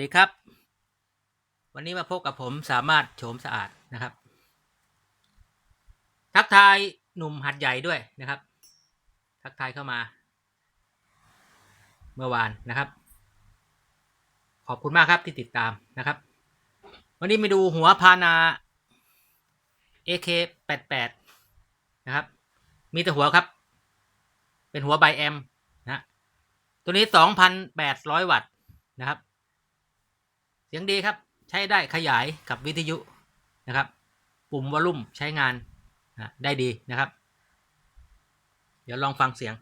วัสดีครับ วันนี้มาพบกับผมสามารถโฉมสะอาดนะครับ ทักทายหนุ่มหัดใหญ่ด้วยนะครับ ทักทายเข้ามา เมื่อวานนะครับ ขอบคุณมากครับที่ติดตามนะครับ วันนี้มาดูหัวพานา AK88 นะครับ มีแต่หัวครับ เป็นหัวไบแอมนะฮะตัวนี้ 2,800 วัตต์นะครับ เสียงดีครับ ใช้ได้ขยายกับวิทยุนะครับ ปุ่มวอลลุ่มใช้งานได้ดีนะครับ เดี๋ยวลองฟังเสียง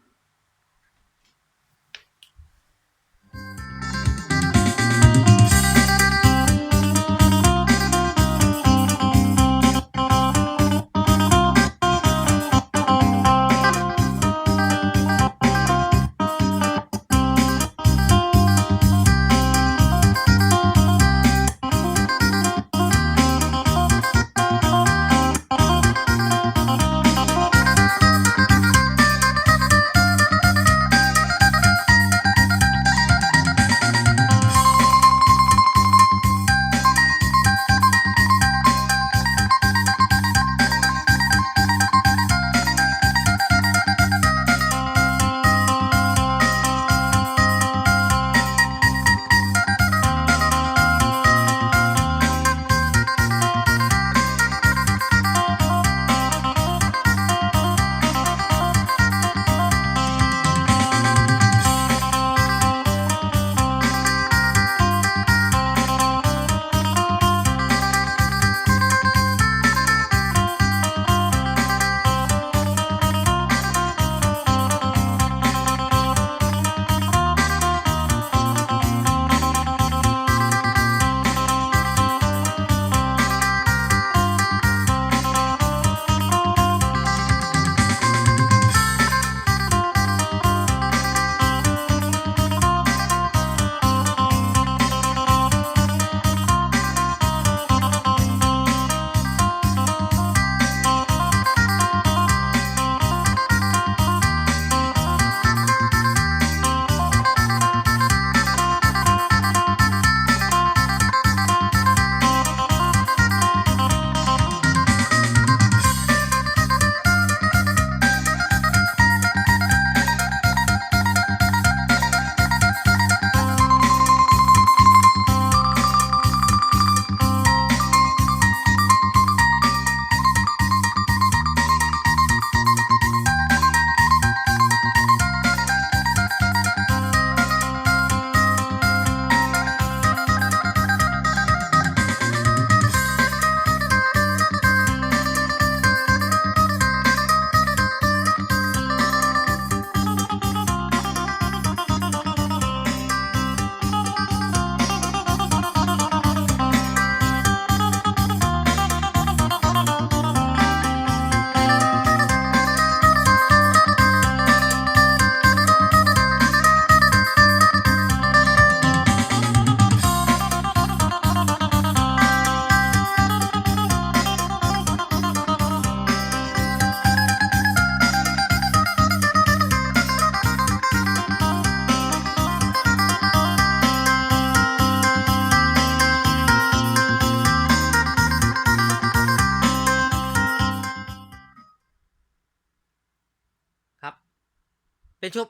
เป็นชุด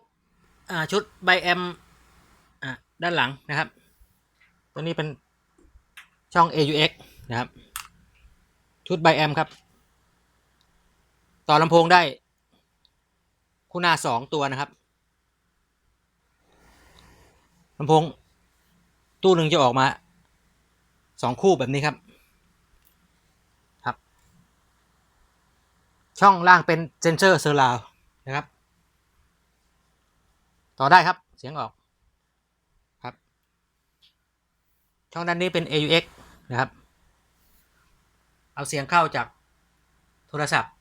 อ่าชุดไบแอมอ่าด้านหลังนะครับ ตัวนี้เป็นช่อง AUX นะครับ ชุดไบแอมครับ ต่อลำโพงได้คู่หน้าสองตัวนะครับลำโพงตู้หนึ่งจะออกมาสองคู่แบบนี้ครับครับ ช่องล่างเป็นเซนเซอร์เซอร์ราวนะครับ ต่อได้ครับ เสียงออกครับ ช่องด้านนี้เป็น AUX นะครับ เอาเสียงเข้าจากโทรศัพท์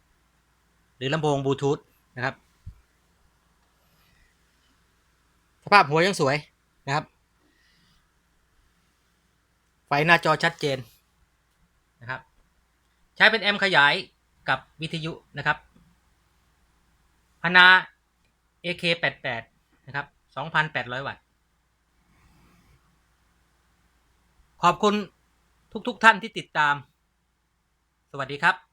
หรือลำโพงบลูทูธนะครับ สภาพหัวยังสวยนะครับ ไฟหน้าจอชัดเจนนะครับ ใช้เป็นแอมขยายกับวิทยุนะครับพนา AK88 นะครับ 2,800 วัตต์ ขอบคุณทุกๆทท่านที่ติดตาม สวัสดีครับ